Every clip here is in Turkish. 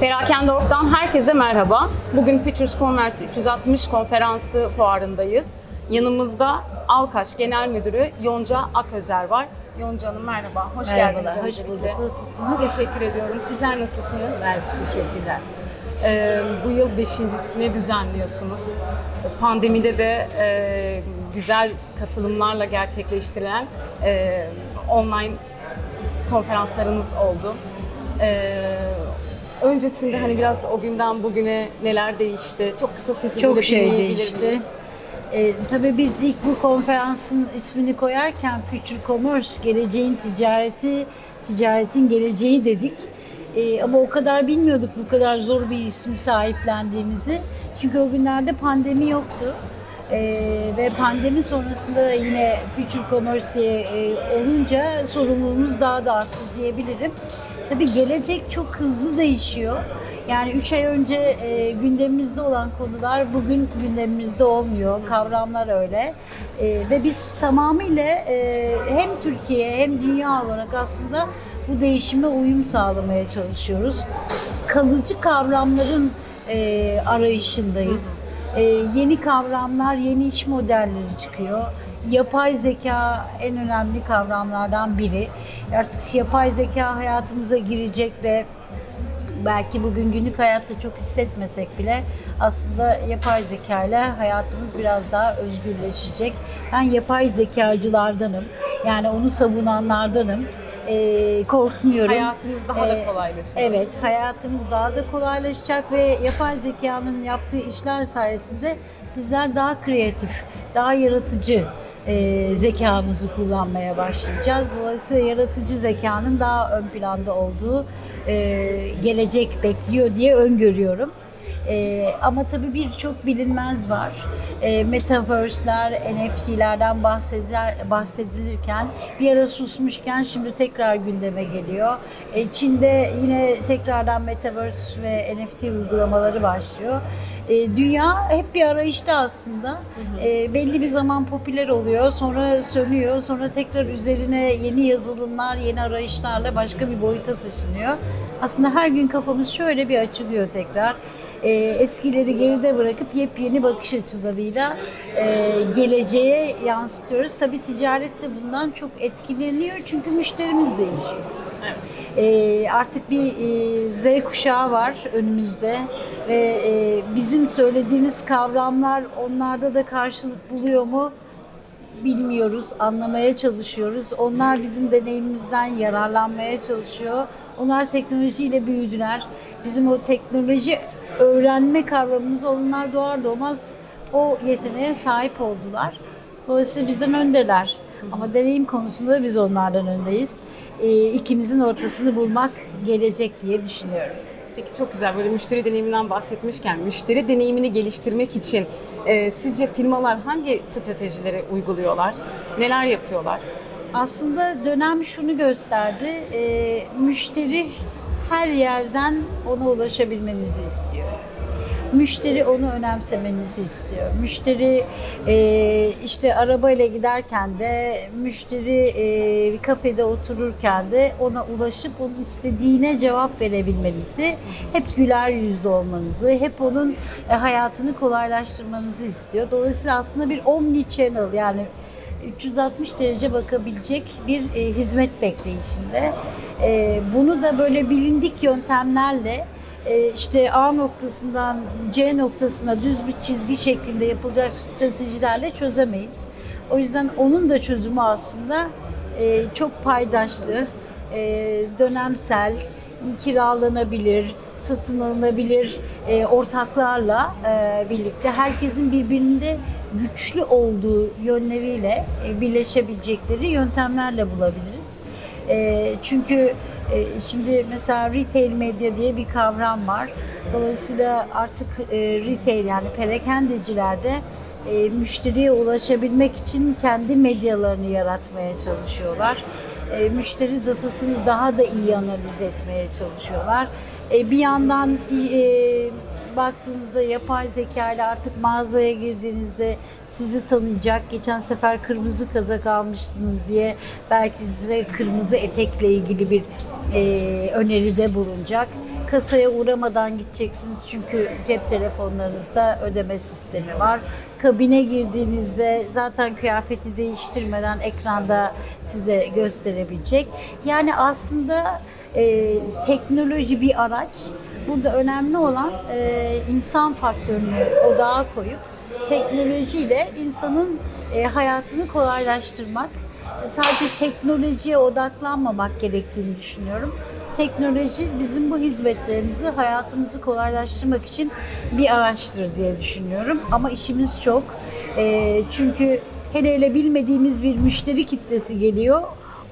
Perakende.org'dan herkese merhaba. Bugün Futures Converse 360 konferansı fuarındayız. Yanımızda Alkaş Genel Müdürü Yonca Aközer var. Yonca Hanım merhaba, hoş Merhabalar, geldiniz. hoş öncelikle. bulduk. Nasılsınız? Teşekkür ediyorum. Sizler nasılsınız? Ben teşekkürler. Ee, bu yıl beşincisini düzenliyorsunuz. Pandemide de e, güzel katılımlarla gerçekleştirilen e, online konferanslarınız oldu. Ee, öncesinde hani biraz o günden bugüne neler değişti? Çok kısa sizi Çok şey değişti. Ee, tabii biz ilk bu konferansın ismini koyarken Future Commerce, geleceğin ticareti, ticaretin geleceği dedik. Ee, ama o kadar bilmiyorduk bu kadar zor bir ismi sahiplendiğimizi. Çünkü o günlerde pandemi yoktu. Ee, ve pandemi sonrasında yine Future Commerce diye e, olunca sorumluluğumuz daha da arttı diyebilirim. Tabii gelecek çok hızlı değişiyor. Yani 3 ay önce e, gündemimizde olan konular bugün gündemimizde olmuyor. Kavramlar öyle. E, ve biz tamamıyla e, hem Türkiye hem dünya olarak aslında bu değişime uyum sağlamaya çalışıyoruz. Kalıcı kavramların e, arayışındayız. E, yeni kavramlar, yeni iş modelleri çıkıyor. Yapay zeka en önemli kavramlardan biri. Artık yapay zeka hayatımıza girecek ve belki bugün günlük hayatta çok hissetmesek bile aslında yapay zeka ile hayatımız biraz daha özgürleşecek. Ben yapay zekacılardanım. Yani onu savunanlardanım. Ee, korkmuyorum. Hayatınız daha da Ee, kolaylaşacak. Evet, hayatımız daha da kolaylaşacak ve yapay zekanın yaptığı işler sayesinde bizler daha kreatif, daha yaratıcı e, zekamızı kullanmaya başlayacağız. Dolayısıyla yaratıcı zekanın daha ön planda olduğu e, gelecek bekliyor diye öngörüyorum. E, ama tabii birçok bilinmez var. E, Metaverse'ler, NFT'lerden bahsediler, bahsedilirken bir ara susmuşken şimdi tekrar gündeme geliyor. E, Çin'de yine tekrardan Metaverse ve NFT uygulamaları başlıyor. E, dünya hep bir arayışta aslında. E, belli bir zaman popüler oluyor, sonra sönüyor, sonra tekrar üzerine yeni yazılımlar, yeni arayışlarla başka bir boyuta taşınıyor. Aslında her gün kafamız şöyle bir açılıyor tekrar. E, eskileri geride bırakıp yepyeni bakış açılarıyla e, geleceğe yansıtıyoruz. Tabii ticaret de bundan çok etkileniyor çünkü müşterimiz değişiyor. E, artık bir e, Z kuşağı var önümüzde ve e, bizim söylediğimiz kavramlar onlarda da karşılık buluyor mu bilmiyoruz, anlamaya çalışıyoruz. Onlar bizim deneyimimizden yararlanmaya çalışıyor. Onlar teknolojiyle büyüdüler. Bizim o teknoloji öğrenme kavramımız onlar doğar doğmaz o yeteneğe sahip oldular. Dolayısıyla bizden öndeler. Ama deneyim konusunda biz onlardan öndeyiz. Ee, ikimizin ortasını bulmak gelecek diye düşünüyorum. Peki çok güzel. Böyle müşteri deneyiminden bahsetmişken, müşteri deneyimini geliştirmek için e, sizce firmalar hangi stratejileri uyguluyorlar? Neler yapıyorlar? Aslında dönem şunu gösterdi. e, müşteri her yerden ona ulaşabilmenizi istiyor. Müşteri onu önemsemenizi istiyor. Müşteri e, işte arabayla giderken de, müşteri e, bir kafede otururken de ona ulaşıp onun istediğine cevap verebilmenizi, hep güler yüzlü olmanızı, hep onun e, hayatını kolaylaştırmanızı istiyor. Dolayısıyla aslında bir omni channel yani 360 derece bakabilecek bir e, hizmet bekleyişinde. E, bunu da böyle bilindik yöntemlerle işte A noktasından C noktasına düz bir çizgi şeklinde yapılacak stratejilerle çözemeyiz. O yüzden onun da çözümü aslında e, çok paydaşlı, e, dönemsel, kiralanabilir, satın alınabilir e, ortaklarla e, birlikte herkesin birbirinde güçlü olduğu yönleriyle e, birleşebilecekleri yöntemlerle bulabiliriz. E, çünkü e, şimdi mesela retail medya diye bir kavram var. Dolayısıyla artık e, retail yani perakendecilerde e, müşteriye ulaşabilmek için kendi medyalarını yaratmaya çalışıyorlar. E, müşteri datasını daha da iyi analiz etmeye çalışıyorlar. E, bir yandan e, baktığınızda yapay zeka ile artık mağazaya girdiğinizde sizi tanıyacak. Geçen sefer kırmızı kazak almıştınız diye belki size kırmızı etekle ilgili bir e, öneride bulunacak. Kasaya uğramadan gideceksiniz çünkü cep telefonlarınızda ödeme sistemi var. Kabine girdiğinizde zaten kıyafeti değiştirmeden ekranda size gösterebilecek. Yani aslında e, teknoloji bir araç. Burada önemli olan e, insan faktörünü odağa koyup teknolojiyle insanın e, hayatını kolaylaştırmak. Sadece teknolojiye odaklanmamak gerektiğini düşünüyorum. Teknoloji bizim bu hizmetlerimizi, hayatımızı kolaylaştırmak için bir araçtır diye düşünüyorum. Ama işimiz çok. E, çünkü hele hele bilmediğimiz bir müşteri kitlesi geliyor.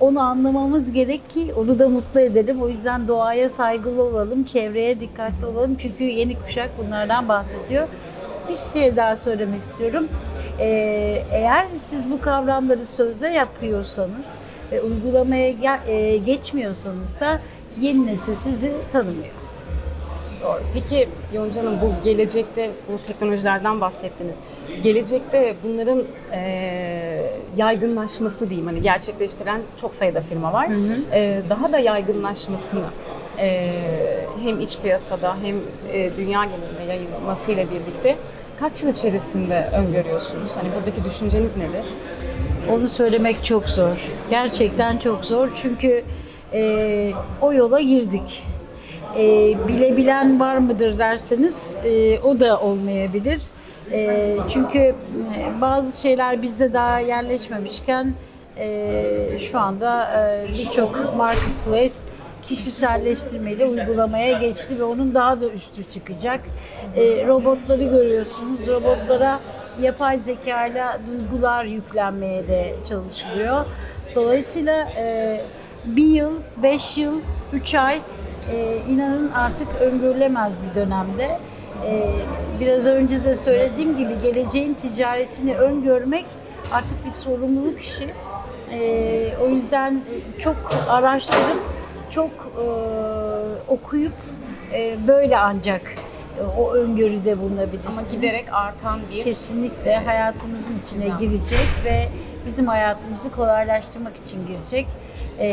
Onu anlamamız gerek ki onu da mutlu edelim. O yüzden doğaya saygılı olalım, çevreye dikkatli olalım. Çünkü yeni kuşak bunlardan bahsediyor. Bir şey daha söylemek istiyorum. Ee, eğer siz bu kavramları sözde yapıyorsanız ve uygulamaya e, geçmiyorsanız da yeni nesil sizi tanımıyor. Doğru. Peki Yonca Hanım bu gelecekte bu teknolojilerden bahsettiniz. Gelecekte bunların eee, yaygınlaşması diyeyim hani gerçekleştiren çok sayıda firma var. Eee, daha da yaygınlaşmasını eee, hem iç piyasada hem eee, dünya genelinde yayılmasıyla birlikte kaç yıl içerisinde öngörüyorsunuz? Hani buradaki düşünceniz nedir? Onu söylemek çok zor. Gerçekten çok zor çünkü e, o yola girdik. E, bilebilen var mıdır derseniz e, o da olmayabilir. E, çünkü bazı şeyler bizde daha yerleşmemişken e, şu anda e, birçok marketplace kişiselleştirmeyle uygulamaya geçti ve onun daha da üstü çıkacak. E, robotları görüyorsunuz. Robotlara yapay zeka ile duygular yüklenmeye de çalışılıyor. Dolayısıyla e, bir yıl, beş yıl, üç ay e, inanın artık öngörülemez bir dönemde. E, biraz önce de söylediğim gibi geleceğin ticaretini öngörmek artık bir sorumluluk işi. E, o yüzden çok araştırıp, çok e, okuyup e, böyle ancak e, o öngörüde bulunabilirsiniz. Ama giderek artan bir kesinlikle hayatımızın içine Güzel. girecek ve bizim hayatımızı kolaylaştırmak için girecek. Ee,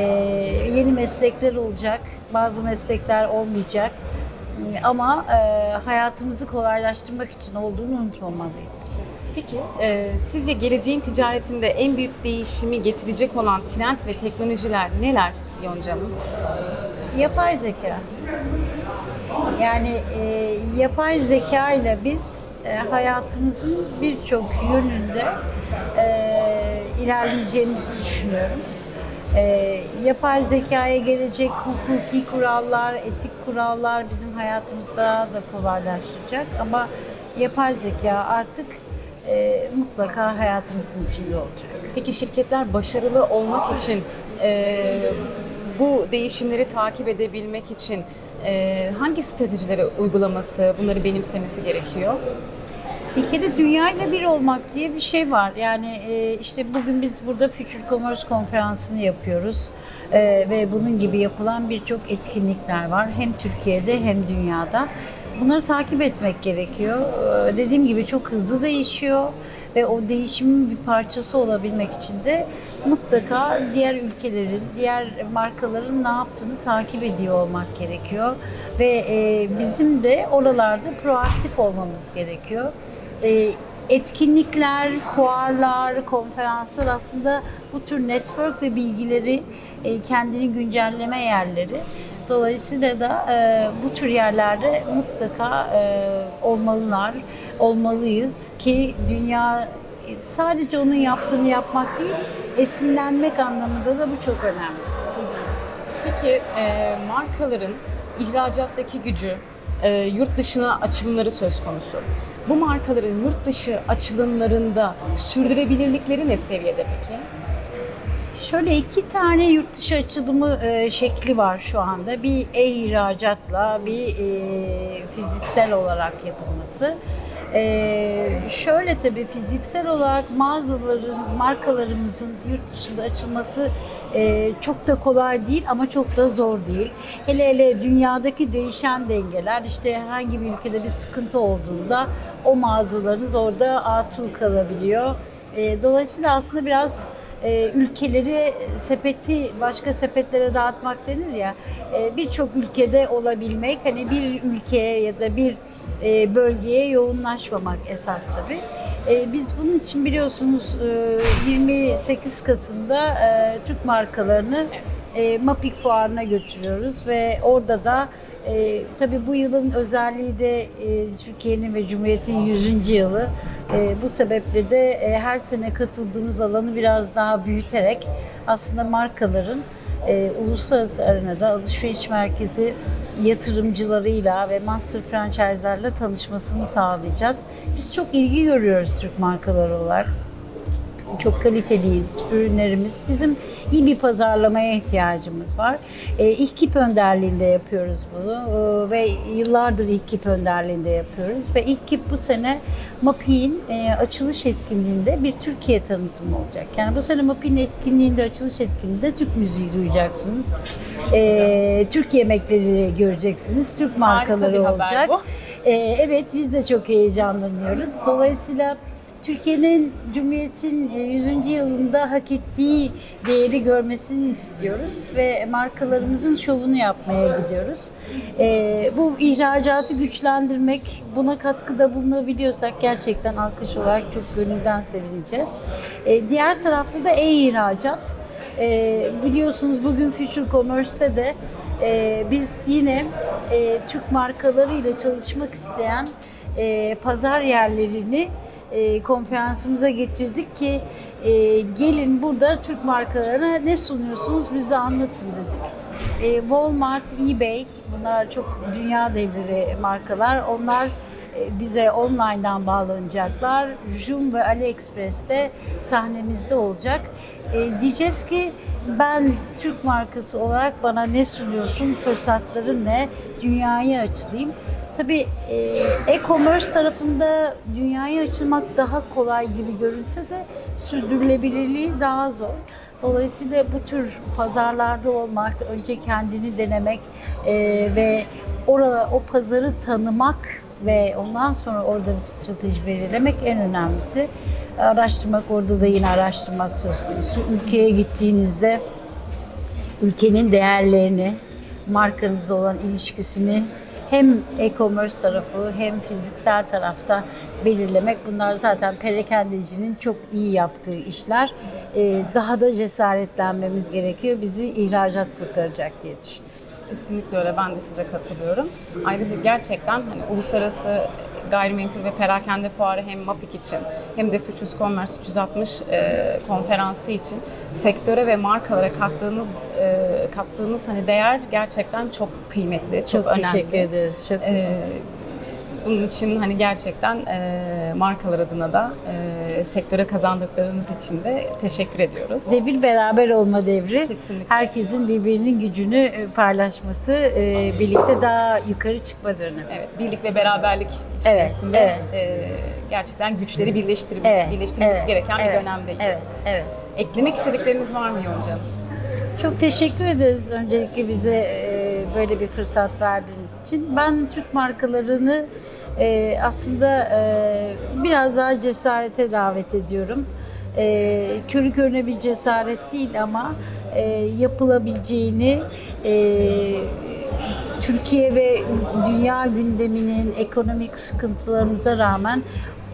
yeni meslekler olacak, bazı meslekler olmayacak. Ama e, hayatımızı kolaylaştırmak için olduğunu unutmamalıyız. Peki e, sizce geleceğin ticaretinde en büyük değişimi getirecek olan trend ve teknolojiler neler Yonca Hanım? Yapay zeka. Yani e, yapay zeka ile biz e, hayatımızın birçok yönünde e, ilerleyeceğimizi düşünüyorum. E, yapay zekaya gelecek hukuki kurallar, etik kurallar bizim hayatımızı daha da kolaylaştıracak. Ama yapay zeka artık e, mutlaka hayatımızın içinde olacak. Peki şirketler başarılı olmak için e, bu değişimleri takip edebilmek için e, hangi stratejileri uygulaması, bunları benimsemesi gerekiyor? Bir kere dünyayla bir olmak diye bir şey var. Yani e, işte bugün biz burada Future Commerce konferansını yapıyoruz. E, ve bunun gibi yapılan birçok etkinlikler var. Hem Türkiye'de hem dünyada. Bunları takip etmek gerekiyor. E, dediğim gibi çok hızlı değişiyor ve o değişimin bir parçası olabilmek için de mutlaka diğer ülkelerin, diğer markaların ne yaptığını takip ediyor olmak gerekiyor. Ve e, bizim de oralarda proaktif olmamız gerekiyor. E, etkinlikler, fuarlar, konferanslar aslında bu tür network ve bilgileri e, kendini güncelleme yerleri. Dolayısıyla da e, bu tür yerlerde mutlaka e, olmalılar, olmalıyız ki dünya sadece onun yaptığını yapmak değil, esinlenmek anlamında da bu çok önemli. Peki e, markaların ihracattaki gücü, e, yurt dışına açılımları söz konusu. Bu markaların yurt dışı açılımlarında sürdürebilirlikleri ne seviyede peki? Şöyle iki tane yurt dışı açılımı e, şekli var şu anda. Bir e-ihracatla bir e, fiziksel olarak yapılması. Ee, şöyle tabii fiziksel olarak mağazaların, markalarımızın yurt dışında açılması e, çok da kolay değil ama çok da zor değil. Hele hele dünyadaki değişen dengeler işte herhangi bir ülkede bir sıkıntı olduğunda o mağazalarınız orada atıl kalabiliyor. E, dolayısıyla aslında biraz e, ülkeleri sepeti başka sepetlere dağıtmak denir ya e, birçok ülkede olabilmek hani bir ülkeye ya da bir e, bölgeye yoğunlaşmamak esas tabii. E, biz bunun için biliyorsunuz e, 28 Kasım'da e, Türk markalarını e, MAPİK fuarına götürüyoruz ve orada da e, tabii bu yılın özelliği de e, Türkiye'nin ve Cumhuriyet'in 100. yılı. E, bu sebeple de e, her sene katıldığımız alanı biraz daha büyüterek aslında markaların e, uluslararası arenada alışveriş merkezi yatırımcılarıyla ve master franchise'larla tanışmasını sağlayacağız. Biz çok ilgi görüyoruz Türk markaları olarak çok kaliteliyiz ürünlerimiz. Bizim iyi bir pazarlamaya ihtiyacımız var. E, İHKİP önderliğinde yapıyoruz bunu e, ve yıllardır İHKİP önderliğinde yapıyoruz ve İHKİP bu sene MAPİ'nin e, açılış etkinliğinde bir Türkiye tanıtımı olacak. Yani bu sene MAPİ'nin etkinliğinde, açılış etkinliğinde Türk müziği duyacaksınız. E, Türk yemekleri göreceksiniz. Türk markaları olacak. E, evet biz de çok heyecanlanıyoruz. Dolayısıyla Türkiye'nin Cumhuriyet'in e, 100. yılında hak ettiği değeri görmesini istiyoruz ve markalarımızın şovunu yapmaya gidiyoruz. E, bu ihracatı güçlendirmek, buna katkıda bulunabiliyorsak gerçekten alkış olarak çok gönülden sevineceğiz. E, diğer tarafta da e-ihracat. E, biliyorsunuz bugün Future Commerce'te de e, biz yine e, Türk markalarıyla çalışmak isteyen e, pazar yerlerini e, konferansımıza getirdik ki e, gelin burada Türk markalarına ne sunuyorsunuz bize anlatın dedik. E, Walmart, eBay bunlar çok dünya devleri markalar. Onlar e, bize online'dan bağlanacaklar. Joom ve AliExpress'te sahnemizde olacak. E, diyeceğiz ki ben Türk markası olarak bana ne sunuyorsun, fırsatların ne, dünyaya açılayım. Tabii e, e-commerce tarafında dünyaya açılmak daha kolay gibi görünse de sürdürülebilirliği daha zor. Dolayısıyla bu tür pazarlarda olmak, önce kendini denemek e, ve orada o pazarı tanımak ve ondan sonra orada bir strateji belirlemek en önemlisi. Araştırmak, orada da yine araştırmak söz konusu. Ülkeye gittiğinizde ülkenin değerlerini, markanızla olan ilişkisini hem e-commerce tarafı hem fiziksel tarafta belirlemek bunlar zaten perakendecinin çok iyi yaptığı işler. Ee, daha da cesaretlenmemiz gerekiyor. Bizi ihracat kurtaracak diye düşünüyorum. Kesinlikle öyle. Ben de size katılıyorum. Ayrıca gerçekten hani uluslararası gayrimenkul ve perakende fuarı hem MAPİK için hem de Futures Commerce 360 e, konferansı için sektöre ve markalara kattığınız e, kattığınız hani değer gerçekten çok kıymetli, çok, Çok, önemli. teşekkür ederiz. Çok teşekkür Ee, bunun için hani gerçekten e, markalar adına da e, sektöre kazandıklarınız için de teşekkür ediyoruz. Devir beraber olma devri. Kesinlikle. Herkesin birbirinin gücünü e, paylaşması, e, birlikte daha yukarı çıkma dönemi. Evet, birlik ve beraberlik Evet, içerisinde evet. e, gerçekten güçleri birleştirip Evet, birleştirilmesi evet, gereken evet, bir dönemdeyiz. Evet, evet. Eklemek istedikleriniz var mı Yonca Hanım? Çok teşekkür ederiz öncelikle bize e, böyle bir fırsat verdiğiniz için. Ben Türk markalarını e, aslında e, biraz daha cesarete davet ediyorum. E, körü körüne bir cesaret değil ama e, yapılabileceğini e, Türkiye ve dünya gündeminin ekonomik sıkıntılarımıza rağmen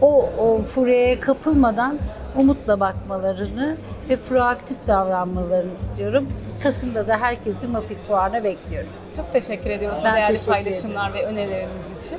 o, o furyaya kapılmadan umutla bakmalarını ve proaktif davranmalarını istiyorum. Kasım'da da herkesi MAPİK Fuarı'na bekliyorum. Çok teşekkür ediyoruz bu Ben değerli teşekkür paylaşımlar ve önerileriniz için.